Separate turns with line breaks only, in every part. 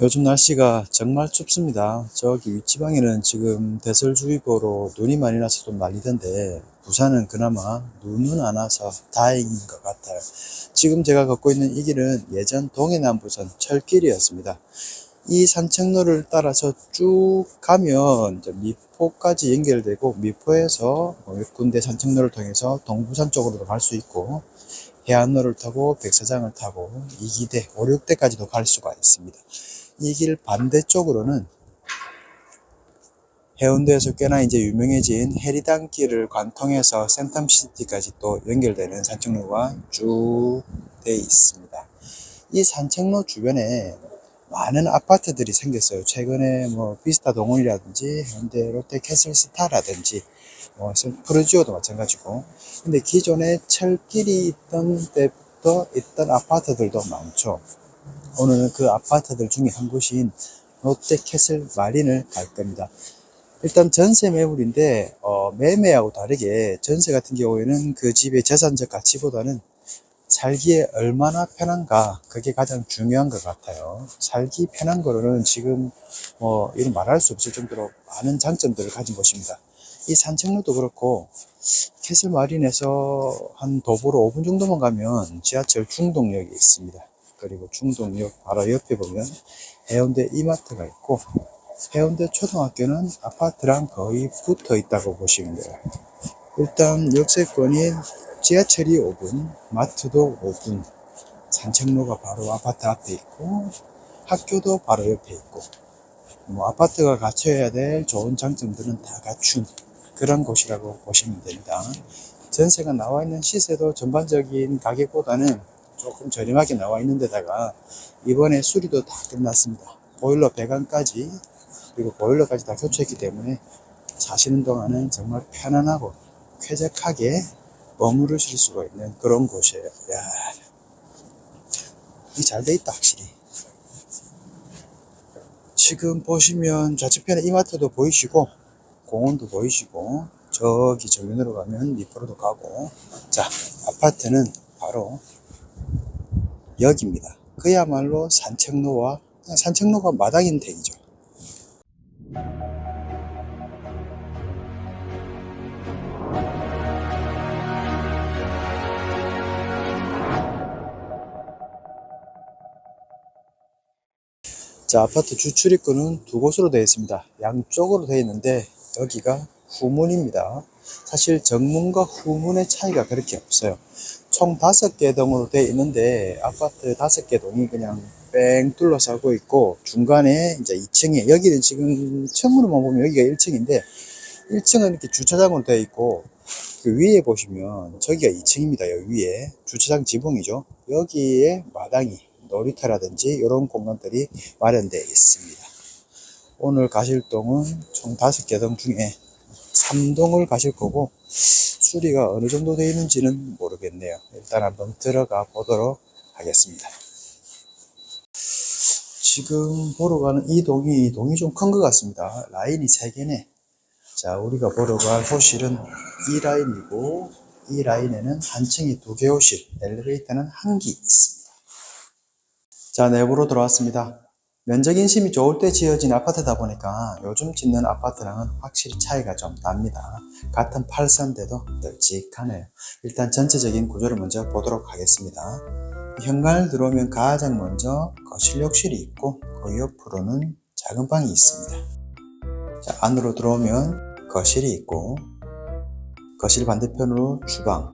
요즘 날씨가 정말 춥습니다. 저기 윗지방에는 지금 대설주의보로 눈이 많이 나서 좀 난리던데 부산은 그나마 눈은 안 와서 다행인 것 같아요. 지금 제가 걷고 있는 이 길은 예전 동해남부선 철길이었습니다. 이 산책로를 따라서 쭉 가면 미포까지 연결되고 미포에서 몇 군데 산책로를 통해서 동부산 쪽으로도 갈 수 있고 해안로를 타고 백사장을 타고 이기대, 오륙대까지도 갈 수가 있습니다. 이 길 반대쪽으로는 해운대에서 꽤나 이제 유명해진 해리단길을 관통해서 센텀시티까지 또 연결되는 산책로가 쭉 돼 있습니다. 이 산책로 주변에 많은 아파트들이 생겼어요. 최근에 뭐 비스타 동원이라든지 현대 롯데 캐슬스타라든지 뭐 프로지오도 마찬가지고 근데 기존에 철길이 있던 때부터 있던 아파트들도 많죠. 오늘은 그 아파트들 중에 한 곳인 롯데캐슬 마린을 갈 겁니다. 일단 전세 매물인데 어, 매매하고 다르게 전세 같은 경우에는 그 집의 재산적 가치보다는 살기에 얼마나 편한가 그게 가장 중요한 것 같아요. 살기 편한 거로는 지금 뭐 이런 말할 수 없을 정도로 많은 장점들을 가진 곳입니다. 이 산책로도 그렇고 캐슬 마린에서 한 도보로 5분 정도만 가면 지하철 중동역이 있습니다. 그리고 중동역 바로 옆에 보면 해운대 이마트가 있고 해운대 초등학교는 아파트랑 거의 붙어 있다고 보시면 돼요. 일단 역세권인 지하철이 5분, 마트도 5분, 산책로가 바로 아파트 앞에 있고 학교도 바로 옆에 있고 뭐 아파트가 갖춰야 될 좋은 장점들은 다 갖춘 그런 곳이라고 보시면 됩니다. 전세가 나와 있는 시세도 전반적인 가격보다는 조금 저렴하게 나와 있는 데다가 이번에 수리도 다 끝났습니다. 보일러 배관까지 그리고 보일러까지 다 교체했기 때문에 사시는 동안은 정말 편안하고 쾌적하게 머무르실 수가 있는 그런 곳이에요. 야, 이잘 돼 있다 확실히. 지금 보시면 좌측편에 이마트도 보이시고 공원도 보이시고 저기 정면으로 가면 미포로도 가고 자 아파트는 바로 여기입니다. 그야말로 산책로와 산책로가 마당인 덱이죠. 자, 아파트 주출입구는 두 곳으로 되어 있습니다. 양쪽으로 되어 있는데 여기가 후문입니다. 사실 정문과 후문의 차이가 그렇게 없어요. 총 다섯 개 동으로 되어 있는데 아파트 다섯 개 동이 그냥 뺑 둘러싸고 있고 중간에 이제 2층에 여기는 지금 처음으로만 보면 여기가 1층인데 1층은 이렇게 주차장으로 되어 있고 그 위에 보시면 저기가 2층입니다. 여기 위에 주차장 지붕이죠. 여기에 마당이 놀이터라든지 이런 공간들이 마련되어 있습니다. 오늘 가실 동은 총 다섯 개 동 중에 3동을 가실 거고 수리가 어느 정도 되어 있는지는 모르겠네요. 일단 한번 들어가 보도록 하겠습니다. 지금 보러 가는 이 동이 동이 좀 큰 것 같습니다. 라인이 3개네. 자, 우리가 보러 갈 호실은 이 라인이고 이 라인에는 한 층이 두 개 호실, 엘리베이터는 한 기 있습니다. 자, 내부로 들어왔습니다. 면적 인심이 좋을 때 지어진 아파트다 보니까 요즘 짓는 아파트랑은 확실히 차이가 좀 납니다. 같은 83대도 널찍하네요. 일단 전체적인 구조를 먼저 보도록 하겠습니다. 현관을 들어오면 가장 먼저 거실 욕실이 있고 그 옆으로는 작은 방이 있습니다. 자, 안으로 들어오면 거실이 있고 거실 반대편으로 주방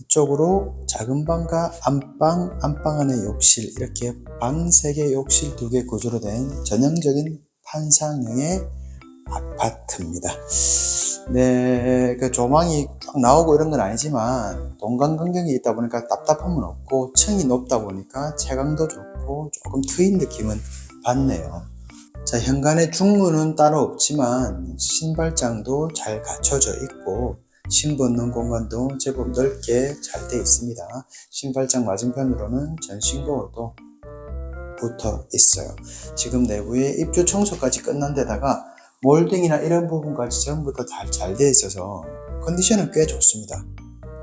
이쪽으로 작은 방과 안방, 안방 안에 욕실 이렇게 방 3개, 욕실 2개 구조로 된 전형적인 판상형의 아파트입니다. 네, 그 조망이 쫙 나오고 이런 건 아니지만 동강 간경이 있다 보니까 답답함은 없고 층이 높다 보니까 채광도 좋고 조금 트인 느낌은 받네요. 자, 현관에 중문은 따로 없지만 신발장도 잘 갖춰져 있고 신부 넣는 공간도 제법 넓게 잘 돼 있습니다. 신발장 맞은편으로는 전신 거울도 붙어 있어요. 지금 내부에 입주 청소까지 끝난 데다가 몰딩이나 이런 부분까지 전부 다잘돼 있어서 컨디션은 꽤 좋습니다.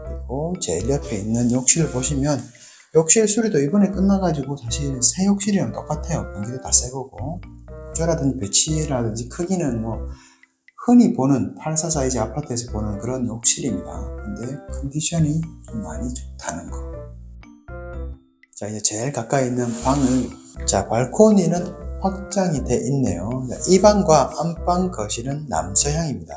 그리고 제일 옆에 있는 욕실을 보시면 욕실 수리도 이번에 끝나가지고 사실 새 욕실이랑 똑같아요. 변기도 다 새 거고 구조라든지 배치라든지 크기는 뭐 흔히 보는 84 사이즈 아파트에서 보는 그런 욕실입니다. 근데 컨디션이 좀 많이 좋다는 거. 자 이제 제일 가까이 있는 방을 자 발코니는 확장이 돼 있네요. 이 방과 안방 거실은 남서향입니다.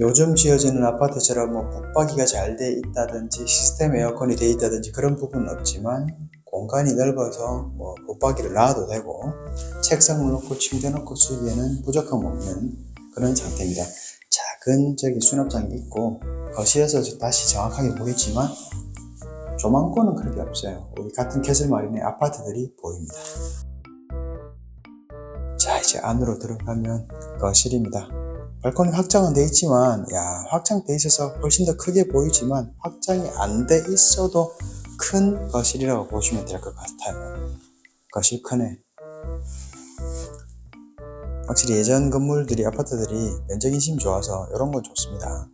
요즘 지어지는 아파트처럼 뭐 붙박이가 잘 돼 있다든지 시스템 에어컨이 돼 있다든지 그런 부분은 없지만 공간이 넓어서 뭐 붙박이를 놔도 되고 책상을 놓고 침대 놓고 쓰기에는 부족함 없는 그런 상태입니다. 작은 저기 수납장이 있고 거실에서 다시 정확하게 보이지만 조망권은 그렇게 없어요. 우리 같은 캐슬 마린의 아파트들이 보입니다. 자 이제 안으로 들어가면 거실입니다. 발코니 확장은 돼 있지만 야 확장돼 있어서 훨씬 더 크게 보이지만 확장이 안 돼 있어도 큰 거실이라고 보시면 될 것 같아요. 거실 크네. 확실히 예전 건물들이 아파트들이 면적 인심 좋아서 이런 건 좋습니다.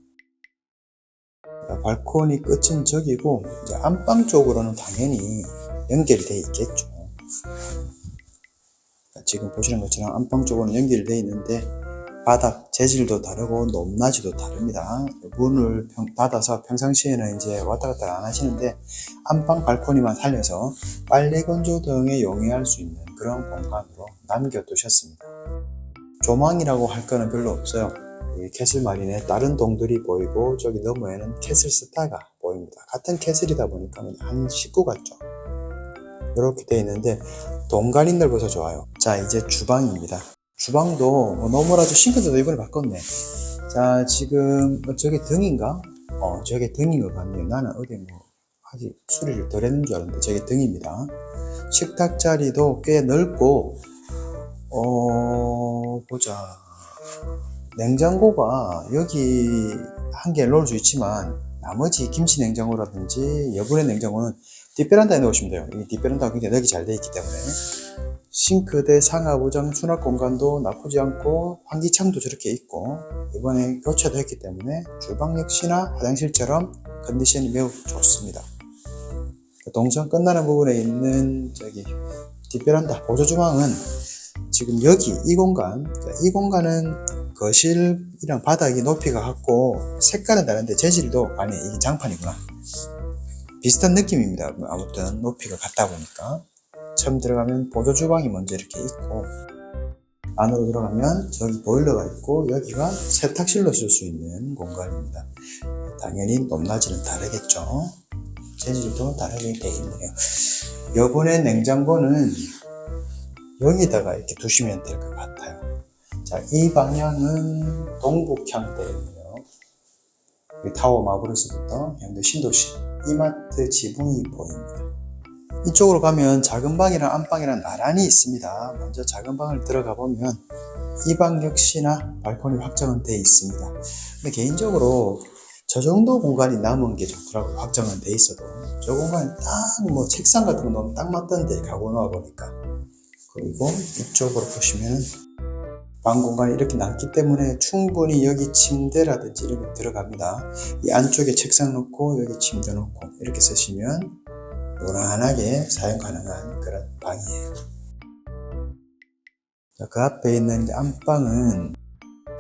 자, 발코니 끝은 저기고 이제 안방 쪽으로는 당연히 연결이 돼 있겠죠. 자, 지금 보시는 것처럼 안방 쪽으로는 연결이 돼 있는데 바닥 재질도 다르고 높낮이도 다릅니다. 문을 평- 닫아서 평상시에는 이제 왔다 갔다 안 하시는데 안방 발코니만 살려서 빨래 건조 등에 용이할 수 있는 그런 공간으로 남겨두셨습니다. 조망이라고 할 거는 별로 없어요. 이 캐슬 마린에 다른 동들이 보이고 저기 너머에는 캐슬 스타가 보입니다. 같은 캐슬이다 보니까 한 식구 같죠. 이렇게 돼 있는데 동간이 넓어서 좋아요. 자 이제 주방입니다. 주방도 뭐 너무나도 싱크대도 이번에 바꿨네. 자 지금 어, 저게 등인가? 어 저게 등인 것 같네요. 나는 어디 뭐 아직 수리를 덜 했는 줄 알았는데 저게 등입니다. 식탁 자리도 꽤 넓고 어 보자. 냉장고가 여기 한 개 놓을 수 있지만 나머지 김치 냉장고라든지 여분의 냉장고는 뒷베란다에 놓으시면 돼요. 이 뒷베란다가 굉장히 넓이 잘 되어 있기 때문에 싱크대 상하부장 수납 공간도 나쁘지 않고 환기창도 저렇게 있고 이번에 교체도 했기 때문에 주방 역시나 화장실처럼 컨디션이 매우 좋습니다. 동선 끝나는 부분에 있는 저기 뒷베란다 보조 주방은 지금 여기 이 공간 이 공간은 거실이랑 바닥이 높이가 같고 색깔은 다른데 재질도 아니 이게 장판이구나. 비슷한 느낌입니다. 아무튼 높이가 같다 보니까 처음 들어가면 보조 주방이 먼저 이렇게 있고 안으로 들어가면 저기 보일러가 있고 여기가 세탁실로 쓸 수 있는 공간입니다 당연히 높낮이는 다르겠죠 재질도 다르게 되어 있네요 여분의 냉장고는 여기다가 이렇게 두시면 될 것 같아요. 자, 이 방향은 동북향 되어 있네요. 이 타워 마블에서부터 현대 신도시 이마트 지붕이 보입니다. 이쪽으로 가면 작은 방이랑 안방이랑 나란히 있습니다. 먼저 작은 방을 들어가 보면 이 방 역시나 발코니 확장은 되어 있습니다. 근데 개인적으로 저 정도 공간이 남은 게 좋더라고요. 확장은 돼 있어도. 저 공간이 딱 뭐 책상 같은 거 넣으면 딱 맞던데 가고 나와 보니까. 그리고 이쪽으로 보시면 방 공간이 이렇게 남기 때문에 충분히 여기 침대라든지 이런 게 들어갑니다. 이 안쪽에 책상 놓고 여기 침대 놓고 이렇게 쓰시면 무난하게 사용 가능한 그런 방이에요. 자, 그 앞에 있는 안방은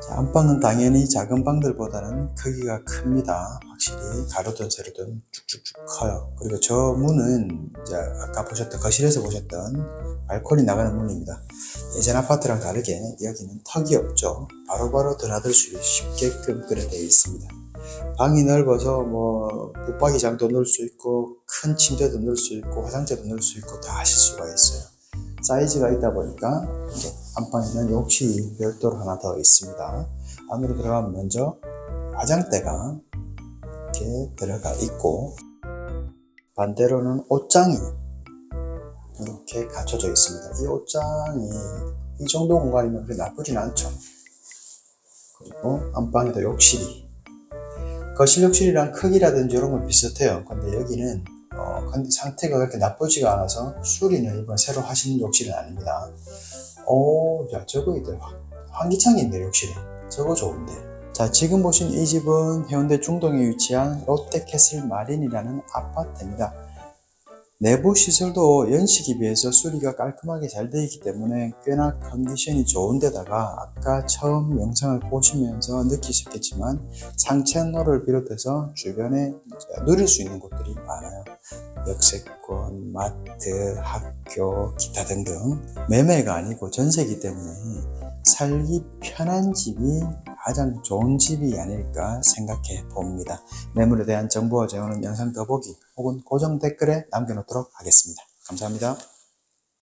자, 안방은 당연히 작은 방들보다는 크기가 큽니다. 확실히 가로든 세로든 쭉쭉쭉 커요. 그리고 저 문은 이제 아까 보셨던 거실에서 보셨던 발코니 나가는 문입니다. 예전 아파트랑 다르게 여기는 턱이 없죠. 바로바로 드나들 수 쉽게끔 그려 되어 있습니다. 방이 넓어서 뭐 붙박이장도 넣을 수 있고 큰 침대도 넣을 수 있고 화장대도 넣을 수 있고 다 하실 수가 있어요. 사이즈가 있다 보니까 이제 안방에는 욕실이 별도로 하나 더 있습니다. 안으로 들어가면 먼저 화장대가 이렇게 들어가 있고 반대로는 옷장이 이렇게 갖춰져 있습니다. 이 옷장이 이 정도 공간이면 그리 나쁘진 않죠. 그리고 안방에도 욕실이 거실 욕실이랑 크기라든지 이런 건 비슷해요. 근데 여기는 어, 근데 상태가 그렇게 나쁘지가 않아서 수리는 이번 새로 하시는 욕실은 아닙니다. 오, 야, 저거 있다. 환기창이 있네, 욕실에. 저거 좋은데. 자, 지금 보신 이 집은 해운대 중동에 위치한 롯데캐슬 마린이라는 아파트입니다. 내부 시설도 연식에 비해서 수리가 깔끔하게 잘 되어 있기 때문에 꽤나 컨디션이 좋은데다가 아까 처음 영상을 보시면서 느끼셨겠지만 상책로를 비롯해서 주변에 누릴 수 있는 곳들이 많아요. 역세권, 마트, 학교, 기타 등등 매매가 아니고 전세이기 때문에 살기 편한 집이 가장 좋은 집이 아닐까 생각해 봅니다. 매물에 대한 정보와 제공은 영상 더보기 혹은 고정 댓글에 남겨놓도록 하겠습니다. 감사합니다.